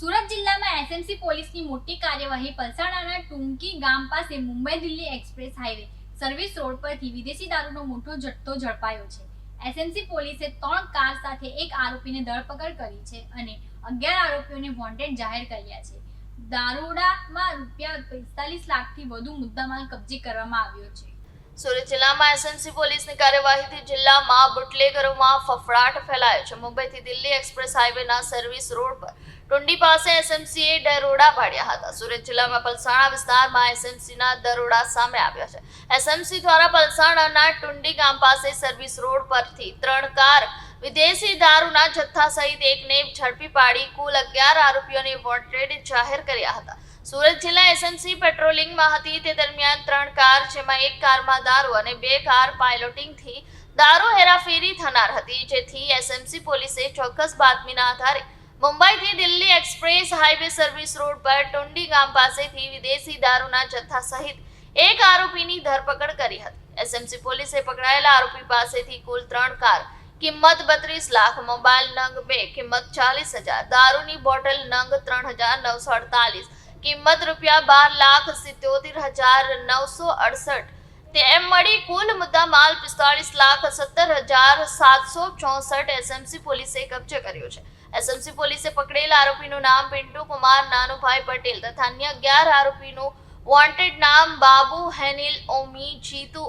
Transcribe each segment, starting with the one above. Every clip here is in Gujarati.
સુરત જિલ્લામાં એસએમસી પોલીસની મોટી કાર્યવાહી પલસાણાના ટુંકી ગામ પાસે Mumbai Delhi express highway service road પરથી વિદેશી દારૂનો મોટો જથ્થો ઝડપાયો છે. એસએમસી પોલીસે ત્રણ કાર સાથે એક આરોપીને ધરપકડ કરી છે અને અગિયાર આરોપીઓને વોન્ટેડ જાહેર કર્યા છે. દારૂડામાં રૂપિયા પિસ્તાલીસ લાખથી વધુ મુદ્દામાલ કબજે કરવામાં આવ્યો છે. સુરત જિલ્લામાં એસએમસી પોલીસની કાર્યવાહીથી જિલ્લામાં બુટલેગરોમાં ફફડાટ ફેલાયો. છે મુંબઈથી દિલ્હી એક્સપ્રેસ હાઈવેના સર્વિસ રોડ પર ટુંડી પાસે એસએમસીએ દરોડા પાડ્યા હતા. સુરત જિલ્લામાં પલસાણા વિસ્તારમાં એસએમસીના દરોડા સામે આવ્યા છે. એસએમસી દ્વારા પલસાણાના ટુંડી ગામ પાસે સર્વિસ રોડ પરથી ત્રણ કાર વિદેશી દારૂના જથ્થા સહિત એકને ઝડપી પાડી કુલ અગિયાર આરોપીઓને વોન્ટેડ જાહેર કર્યા હતા. સુરત જિલ્લા એસએમસી પેટ્રોલિંગમાં હતી. તે દરમિયાન ત્રણ કાર, જેમાં એક કારમાં દારૂ અને બે કાર પાયલોટિંગથી દારૂ હેરાફેરી થનાર હતી. જેથી એસએમસી પોલીસે ચોક્કસ બાતમીના આધારે મુંબઈથી Delhi express highway service road પર ટુંડી ગામ પાસેથી વિદેશી દારૂના જથ્થા સહિત એક આરોપીની ધરપકડ કરી હતી. એસએમસી પોલીસે પકડાયેલા આરોપી પાસેથી કુલ ત્રણ કાર, કિંમત બત્રીસ લાખ, મોબાઈલ નંગ બે, કિંમત ચાલીસ હજાર, દારૂની બોટલ નંગ ત્રણ હજાર નવસો અડતાલીસ કિંમત રૂપિયા બાર લાખ સિત્યોતેર હજાર નવસો અડસઠ. તેમ મળી કુલ મુદ્દા માલ પિસ્તાળીસ લાખ સત્તર હજાર સાતસો ચોસઠ એસએમસી પોલીસે કબજે કર્યો છે. એસએમસી પોલીસે પકડેલ આરોપીનું નામ પિન્ટુ કુમાર, નાનુભાઈ પટેલ તથા અન્ય અગિયાર આરોપીનું વોન્ટેડ નામ બાબુ, હેનિલ, ઓમી, જીતુ.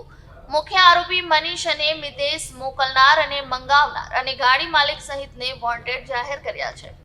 મુખ્ય આરોપી મનીષ અને મિતેશ મોકલનાર અને મંગાવનાર અને ગાડી માલિક સહિતને વોન્ટેડ જાહેર કર્યા છે.